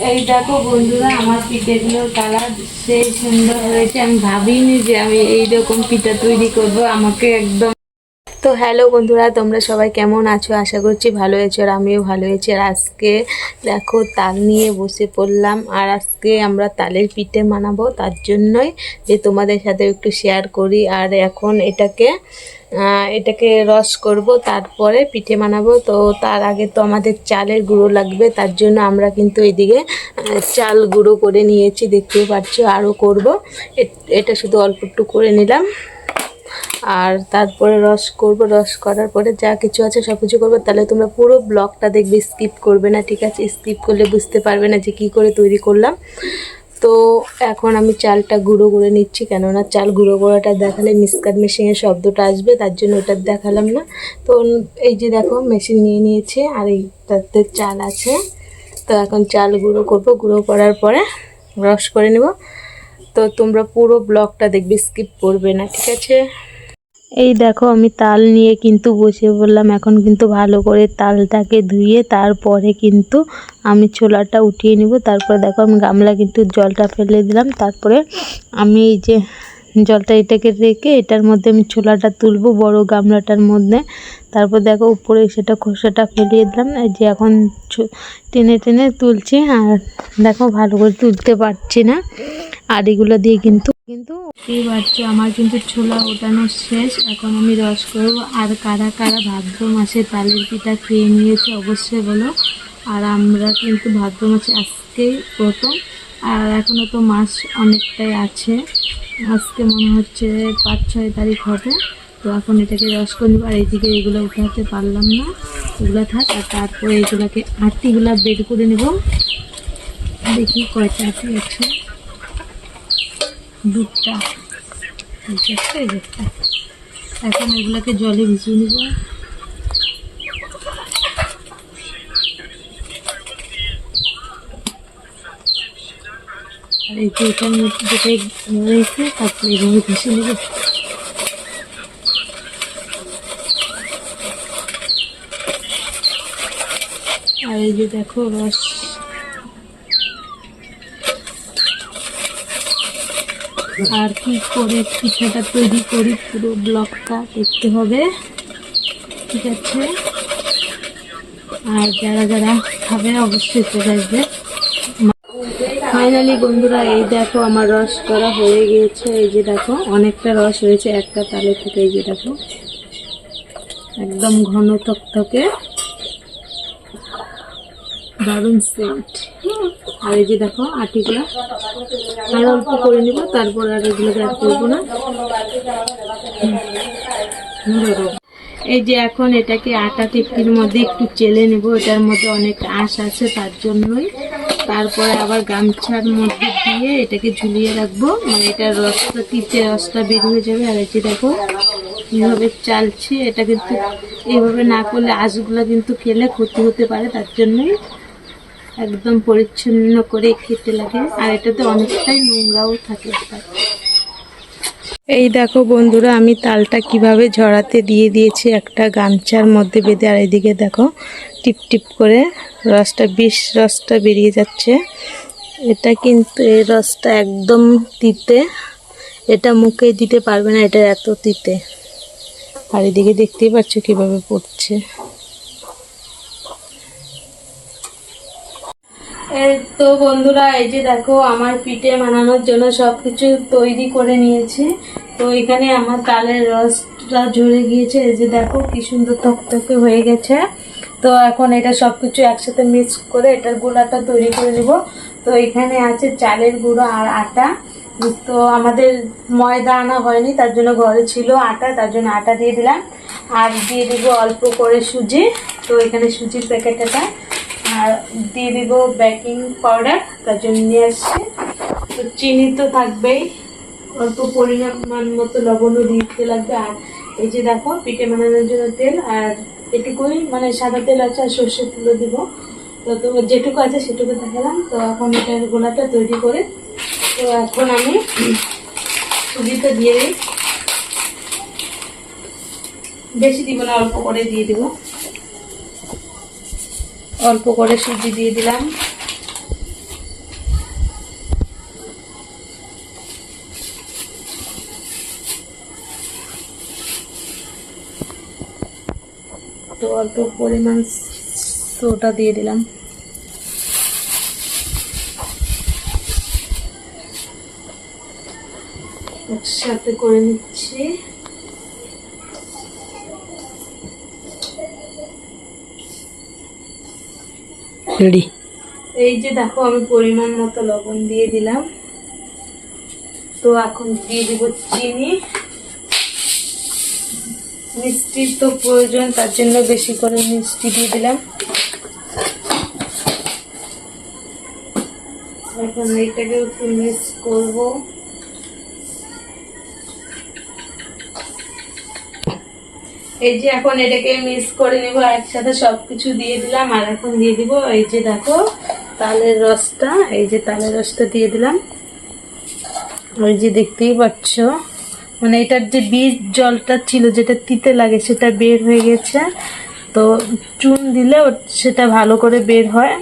এই দেখো বন্ধুরা, আমার পিঠেগুলো কালার সেই সুন্দর হয়েছে। আমি ভাবিনি যে আমি এইরকম পিঠা তৈরি করব। আমাকে একদম তো হ্যালো বন্ধুরা, তোমরা সবাই কেমন আছো? আশা করছি ভালো আছো আর আমিও ভালো আছি। আর আজকে দেখো, তাল নিয়ে বসে পড়লাম। আর আজকে আমরা তালের পিঠে বানাবো। তার জন্যই যে তোমাদের সাথে একটু শেয়ার করি। আর এখন এটাকে এটাকে রস করব, তারপরে পিঠে বানাবো। তো তার আগে তো আমাদের চালের গুঁড়ো লাগবে। তার জন্য আমরা কিন্তু এদিকে চাল গুঁড়ো করে নিয়েছি, দেখতেই পাচ্ছ। আরও করব। এটা শুধু অল্প একটু করে নিলাম। আর তারপরে রস করব, রস করার পরে যা কিছু আছে সব কিছু করব। তাহলে তোমরা পুরো ব্লগটা দেখবে স্কিপ করবে না, ঠিক আছে? স্কিপ করলে বুঝতে পারবে না যে কি করে তৈরি করলাম। তো এখন আমি চালটা গুঁড়ো করে নিচ্ছি, কেননা চাল গুঁড়ো করাটা দেখালে মিসকাট মেশিনের শব্দটা আসবে, তার জন্য ওটা দেখালাম না। তো এই যে দেখো মেশিন নিয়ে নিয়েছে, আর এইটাতে চাল আছে। তো এখন চাল গুঁড়ো করব, গুঁড়ো করার পরে রস করে নেব। তো তোমরা পুরো ব্লগটা দেখবে, স্কিপ করবে না, ঠিক আছে? এই দেখো, আমি তাল নিয়ে কিন্তু বসে বললাম এখন কিন্তু ভালো করে তালটাকে ধুয়ে তারপরে কিন্তু আমি ছোলাটা উঠিয়ে নিব। তারপরে দেখো, আমি গামলা কিন্তু জলটা ফেলে দিলাম। তারপরে আমি এই যে জলটা এটাকে রেখে এটার মধ্যে আমি ছোলাটা তুলবো বড় গামলাটার মধ্যে। তারপর দেখো, উপরে সেটা খোসাটা ফেলিয়ে দিলাম। এই যে এখন টেনে টেনে তুলছি। আর দেখো, ভালো করে তুলতে পারছি না। আর এগুলো দিয়ে কিন্তু কিন্তু এই আমার কিন্তু ছোলা ওঠানো শেষ। এখন আমি রস করব। আর কারা কারা ভাদ্র মাসে তালের পিঠা খেয়ে নিয়েছে অবশ্যই বলো। আর আমরা কিন্তু ভাদ্র মাসে আজকেই প্রথম। আর এখনও তো মাস অনেকটাই আছে। আজকে মনে হচ্ছে পাঁচ, ছয় তারিখ হবে। তো এখন এটাকে রস করে আর এইদিকে এগুলো উঠাতে পারলাম না। এগুলো থাক, আর তারপরে এগুলোকে আটিগুলা বের করে নেব। দেখি কয়টা আটি আছে। দুধটা। যে এই যে এখন এগুলোকে জলে ভিজিয়ে নেব। আর এই যে মধ্যে যেটা রয়েছে, তারপরে এভাবে ঘষে নেব। আর এই যে দেখো রস আর কি করে পিঠাটা তৈরি করি, পুরো ব্লগটা দেখতে হবে। ঠিক আছে? আর যারা যারা খাবে, অবশ্যই চলে আসবে। ফাইনালি বন্ধুরা, এই দেখো আমার রস করা হয়ে গিয়েছে। এই যে দেখো, অনেকটা রস হয়েছে একটা তালে থেকে, এই যে দেখো। একদম ঘন থকথকে দারুণ সেন্ট আর এই যে দেখো আটিগুলো আর অল্প করে নিব, তারপর আর এগুলোকে আর করব না। এই যে এখন এটাকে আটা টিকির মধ্যে একটু চেলে নেব, এটার মধ্যে অনেক আঁশ আছে তার জন্যই। তারপরে আবার গামছার মধ্যে দিয়ে এটাকে ঝুলিয়ে রাখব। মানে এটার রসটা, তিতে রসটা বের হয়ে যাবে। আর এই যে দেখো এইভাবে চালছে, এটা কিন্তু এইভাবে না করলে আঁশগুলো কিন্তু খেলে ক্ষতি হতে পারে তার জন্যই। একদম পরিচ্ছন্ন করে খেতে লাগে। আর এটাতে অনেকটাই নোংরাও থাকে এই দেখো বন্ধুরা, আমি তালটা কীভাবে ঝরাতে দিয়ে দিয়েছি একটা গামছার মধ্যে বেঁধে, আর এদিকে দেখো টিপ টিপ করে রসটা, বিষ রসটা বেরিয়ে যাচ্ছে। এটা কিন্তু, এই রসটা একদম তিতে, এটা মুখে দিতে পারবে না, এটা এত তিতে। আর এদিকে দেখতেই পাচ্ছ কীভাবে পড়ছে। তো বন্ধুরা, এই যে দেখো, আমার পিঠে বানানোর জন্য সব কিছু তৈরি করে নিয়েছে। তো এখানে আমার তালের রসটা ঝরে গিয়েছে। এই যে দেখো, কি সুন্দর থকথকে হয়ে গেছে। তো এখন এটা সব কিছু একসাথে মিক্স করে এটার গুঁড়াটা তৈরি করে নিব। তো এখানে আছে চালের গুঁড়ো আর আটা। তো আমাদের ময়দা আনা হয়নি, তার জন্য ঘরে ছিল আটা, তার জন্য আটা দিয়ে দিলাম। আর দিয়ে দিব অল্প করে সুজি। তো এখানে সুজির প্যাকেটটা আর দিয়ে দিব বেকিং পাউডার তার জন্য নিয়ে আসছি। তো চিনি তো থাকবেই, অল্প পরিমাণ মতো লবণও দিতে লাগবে। আর এই যে দেখো, পিঠে বানানোর জন্য তেল, আর এটুকুই মানে সাদা তেল আছে আর সর্ষের তেলও দিব। তো তো যেটুকু আছে সেটুকু দেখালাম। তো এখন এটার গোলাটা তৈরি করে, তো এখন আমি সুজিটা দিয়ে দিই। বেশি দিব না, অল্প করে দিয়ে দিব। অল্প করে সুজি দিয়ে দিলাম। তো অল্প পরিমাণ সোটা দিয়ে দিলাম। একসাথে করে নিচ্ছি। রেডি এই যে দেখো, আমি পরিমাণ মতো লবণ দিয়ে দিলাম। তো এখন দিয়ে দিব চিনি। মিষ্টির তো প্রয়োজন, তার জন্য বেশি করে মিষ্টি দিয়ে দিলাম। এখন এইটাকে একটু মিক্স করব। এই যে এখন এটাকে মিক্স করে নিব, একসাথে সবকিছু দিয়ে দিলাম, আর এখন দিয়ে দিব এই যে দেখো, তালের রসটা, এই যে তালের রসটা দিয়ে দিলাম। ওই যে দেখতেই পাচ্ছ মানে এটার যে বীজ জলটা ছিল, যেটা তিতে লাগে, সেটা বের হয়ে গেছে। তো চুন দিলে সেটা ভালো করে বের হয়।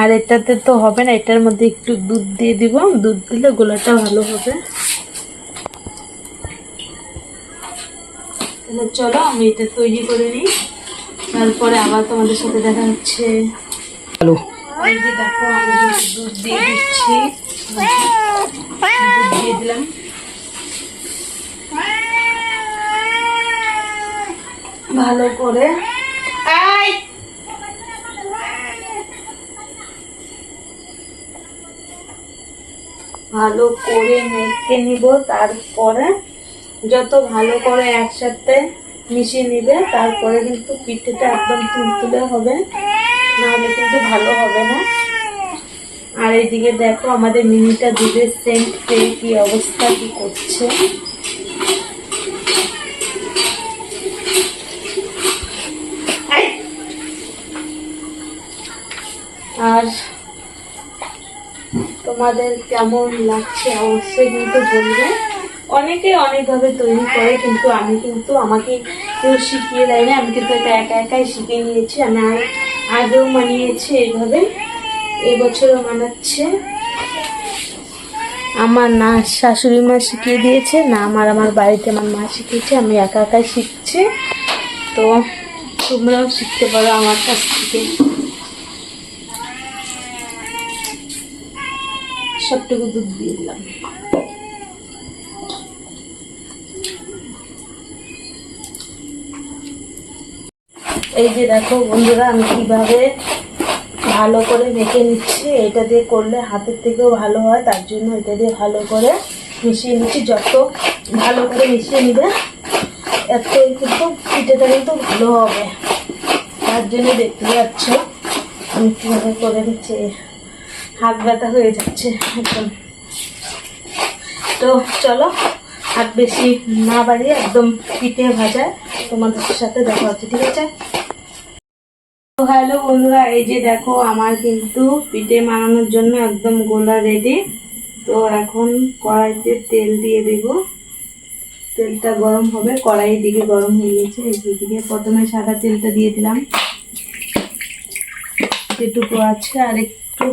আর এটাতে তো হবে না, এটার মধ্যে একটু দুধ দিয়ে দিব। দুধ দিলে গোলাটা ভালো হবে। তাহলে চলো আমি এটা তৈরি করে নিই। তারপরে আবার তোমাদের সাথে দেখা হচ্ছে। ভালো এই যে দেখো আমি দুধ দিয়ে দিচ্ছি। দুধ দিয়ে দিলাম। ভালো করে! ভালো করে মেখে নিব তারপরে যত ভালো করে একসাথে মিশিয়ে নিবে, তারপরে কিন্তু পিঠেটা একদম তুলতুলে হবে। নাহলে কিন্তু ভালো হবে না। আর এইদিকে দেখো, আমাদের মিনিটা দুধের সেন্ট পেয়ে কি অবস্থা, কি করছে। আর তোমাদের কেমন লাগছে? অবশ্যই কিন্তু বলবে। অনেকে অনেকভাবে তৈরি করে, কিন্তু আমি কিন্তু আমাকে কেউ শিখিয়ে দেয় না আমি কিন্তু এটা একা একাই শিখে নিয়েছি। আমি আগে- আগেও মানিয়েছি এইভাবে এবছরও মানাচ্ছে। আমার না, শাশুড়ি মা শিখিয়ে দিয়েছে, না আমার আমার বাড়িতে আমার মা শিখিয়েছে, আমি একা একাই শিখছি। তো তোমরাও শিখতে পারো আমার কাছ থেকে। সবটুকু দুধ দিয়ে দিলাম। এই যে দেখো বন্ধুরা, আমি কীভাবে ভালো করে মেখে নিচ্ছি, এটা দিয়ে করলে হাতের থেকেও ভালো হয়, তার জন্য এটা দিয়ে ভালো করে মিশিয়ে নিচ্ছি। যত ভালো করে মিশিয়ে নিবে এতই কিন্তু পিঠেটা কিন্তু ভালো হবে। তার জন্য দেখতে পাচ্ছ, আমি কীভাবে করে নিচ্ছি, হাত ব্যথা হয়ে যাচ্ছে একদম তো চলো, হাত বেশি না বাড়িয়ে একদম পিঠে ভাজায় তোমাদের সাথে দেখা হচ্ছে, ঠিক আছে? হ্যালো বন্ধুরা, এই যে দেখো আমার কিন্তু পিঠে বানানোর জন্য একদম গোলা রেডি তো এখন কড়াইতে তেল দিয়ে দেব। তেলটা গরম হবে কড়াইয়ের দিকে গরম হয়ে গেছে। এই দিকে প্রথমে সাদা তেলটা দিয়ে দিলাম। যেটুকু আছে, আর একটু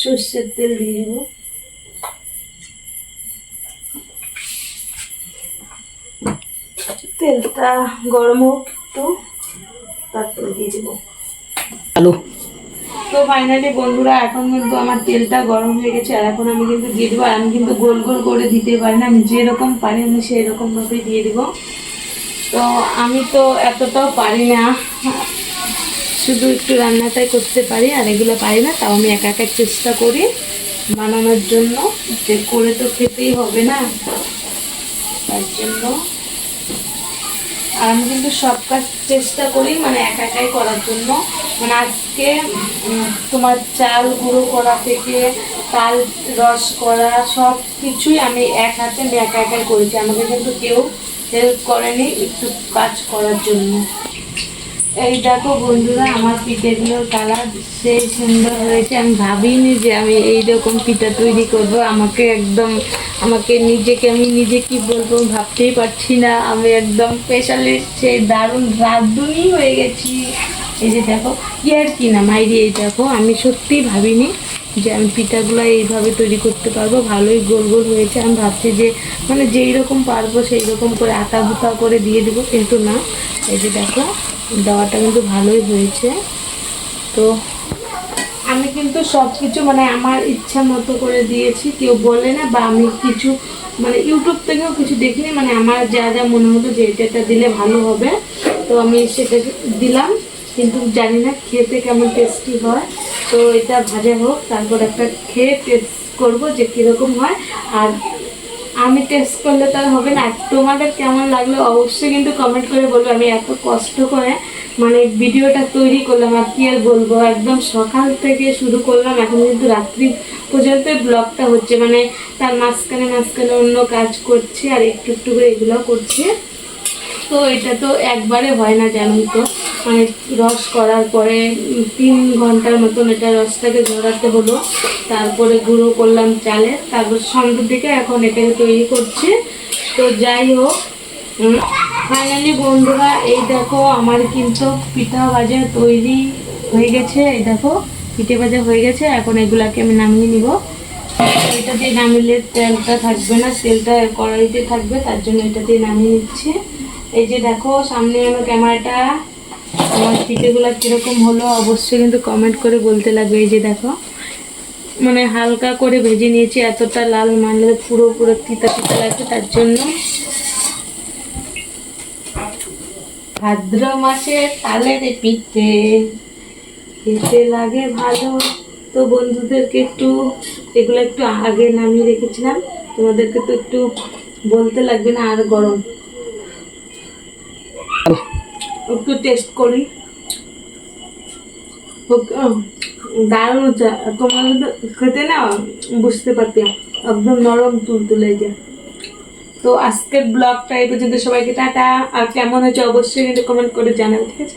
সর্ষের তেল দিয়ে দেবো। তেলটা গরম হোক একটু। তারপরে দিয়ে দেবো। ভালো তো ফাইনালি বন্ধুরা এখন কিন্তু আমার তেলটা গরম হয়ে গেছে আর এখন আমি কিন্তু দিয়ে দেবো আর আমি কিন্তু গোল গোল করে দিতে পারি না আমি যেরকম পারি আমি সেই রকম ভাবে দিয়ে দিব। তো আমি তো এতটাও পারি না শুধু একটু রান্নাটাই করতে পারি আর এগুলো পারি না তাও আমি একা একা চেষ্টা করি বানানোর জন্য যে করে তো খেতেই হবে না তার জন্য আমি কিন্তু সব কাজ চেষ্টা করি মানে একা একাই করার জন্য। মানে আজকে তোমার চাল গুঁড়ো করা থেকে তাল রস করা, সব কিছুই আমি এক হাতে আমি একা একাই করেছি। আমাকে কিন্তু কেউ হেল্প করেনি একটু কাজ করার জন্য। এই দেখো বন্ধুরা, আমার পিঠেগুলোর কালার সেই সুন্দর হয়েছে। আমি ভাবিনি যে আমি এই রকম পিঠা তৈরি করব। আমাকে একদম আমাকে নিজেকে, আমি নিজে কি বলব ভাবতেই পারছি না। আমি একদম স্পেশালিস্ট সেই দারুণ রাঁধুনি হয়ে গেছি। এই যে দেখো, কি আর কি না মাইরি, এই দেখো, আমি সত্যিই ভাবিনি যে আমি পিঠাগুলো এইভাবে তৈরি করতে পারব। ভালোই গোল গোল হয়েছে। আমি ভাবছি যে মানে যেই রকম পারব সেই রকম করে আটা বুতা করে দিয়ে দেবো, কিন্তু না। এই যে দেখো, দেওয়াটা কিন্তু ভালোই হয়েছে। তো আমি কিন্তু সব কিছু মানে আমার ইচ্ছা মতো করে দিয়েছি। কেউ বলে না বা আমি কিছু মানে ইউটিউব থেকেও কিছু দেখিনি মানে আমার যা যা মনে হতো যে এটা দিলে ভালো হবে। তো আমি সেটা দিলাম, কিন্তু জানি না খেতে কেমন টেস্টি হয়। তো এটা ভাজা হোক, তারপর একটা খেয়ে টেস্ট করব যে কীরকম হয়। আর আমি টেস্ট করলে তার হবে না। তোমাদের কেমন লাগল অবশ্যই কিন্তু কমেন্ট করে বলব। আমি এত কষ্ট করে মানে ভিডিওটা তৈরি করলাম, আর কি আর বলব? একদম সকাল থেকে শুরু করলাম। এখন কিন্তু রাত্রি পর্যন্ত ব্লগটা হচ্ছে। মানে তার মাঝখানে মাঝখানে অন্য কাজ করছে আর একটু একটু করে এগুলো করছি। তো এটা তো একবারে হয় না জানো তো। মানে রস করার পরে তিন ঘণ্টার মতন এটা রসটাকে ঝরাতে হলো। তারপরে গুঁড়ো করলাম চালে, তারপর সন্ধ্যের দিকে এখন এটাকে তৈরি করছি। তো যাই হোক ফাইনালি বন্ধুরা, এই দেখো আমার কিন্তু পিঠা ভাজা তৈরি হয়ে গেছে। এই দেখো, পিঠে ভাজা হয়ে গেছে। এখন এগুলাকে আমি নামিয়ে নিব। এটা দিয়ে নামিলে তেলটা থাকবে না, তেলটা কড়াইতে থাকবে, তার জন্য এটা দিয়ে নামিয়ে নিচ্ছি। এই যে দেখো, সামনে আমার ক্যামেরাটা। আমার পিঠেগুলো কীরকম হলো অবশ্যই কিন্তু কমেন্ট করে বলতে লাগবে। এই যে দেখো মানে হালকা করে ভেজে নিয়েছি, এতটা লাল মানলে পুরো পুরো তিতা তিতা লাগছে তার জন্য। ভাদ্র মাসে তালের পিঠে খেতে লাগে ভালো। তো বন্ধুদেরকে একটু, এগুলো একটু আগে নামিয়ে রেখেছিলাম। তোমাদেরকে তো একটু বলতে লাগবে না, আর গরম। একটু টেস্ট করি। দারুণ তোমার খেতে না বুঝতে পারতে একদম নরম তুল তুলে যে তো আজকের ব্লগটা এই পর্যন্ত, সবাইকে টাটা, আর কেমন হয়েছে অবশ্যই কিন্তু কমেন্ট করে জানাবে, ঠিক আছে?